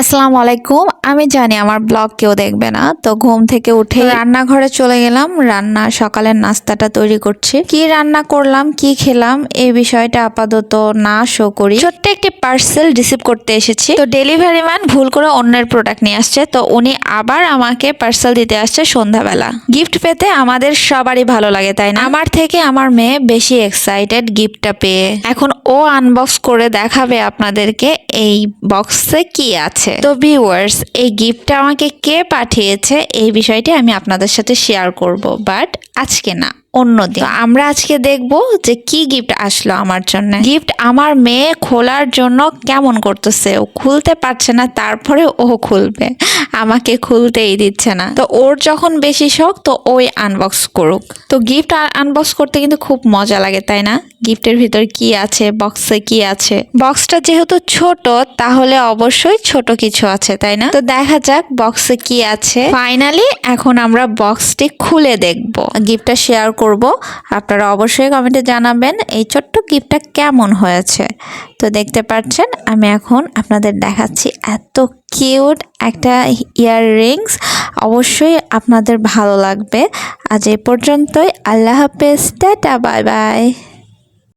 আসসালামু আলাইকুম। আমি জানি আমার ব্লগ কেউ দেখবে না, তো ঘুম থেকে উঠে রান্নাঘরে চলে গেলাম, রান্না সকালের নাস্তাটা তৈরি করছি। কি রান্না করলাম, কি খেলাম এই বিষয়টা আপাতত না শো করি। ছোট্ট একটি পার্সেল রিসিভ করতে এসেছি। তো ডেলিভারি ম্যান ভুল করে অন্যের প্রোডাক্ট নিয়ে আসছে, তো উনি আবার আমাকে পার্সেল দিতে আসছে সন্ধ্যাবেলা। গিফট পেতে আমাদের সবারই ভালো লাগে, তাই না? আমার থেকে আমার মেয়ে বেশি এক্সাইটেড গিফটটা পেয়ে। এখন ও আনবক্স করে দেখাবে আপনাদেরকে এই বক্সে কি আছে। তো ভিউয়ার্স এই গিফটটা আমাকে কে পাঠিয়েছে এই বিষয়টি আমি আপনাদের সাথে শেয়ার করব বাট আজকে না। অন্যদিন আমরা আজকে দেখব যে কি গিফট আসলো আমার জন্য। গিফট আমার মেয়ে খোলার জন্য কেমন করতেছে? ও খুলতে পারছে না তারপরে ও খুলবে। আমাকে খুলতেই দিচ্ছে না। তো ওর যখন বেশি শখ তো ওই আনবক্স করুক। তো গিফট আনবক্স করতে কিন্তু খুব মজা লাগে তাই না? গিফটের ভিতর কি আছে? বক্সে কি আছে? বক্সটা যেহেতু ছোট তাহলে অবশ্যই ছোট কিছু আছে তাই না? তো দেখা যাক বক্সে কি আছে। ফাইনালি এখন আমরা বক্সটি খুলে দেখব। গিফটটা শেয়ার করব। আপনারা অবশ্যই কমেন্টে জানাবেন এই ছোট্ট গিফটটা কেমন হয়েছে। তো দেখতে পাচ্ছেন, আমি এখন আপনাদের দেখাচ্ছি এত কিউট একটা ইয়ার রিংস অবশ্যই আপনাদের ভালো লাগবে। আজ এ পর্যন্তই। আল্লাহ হাফেজ, টাটা, বাই বাই।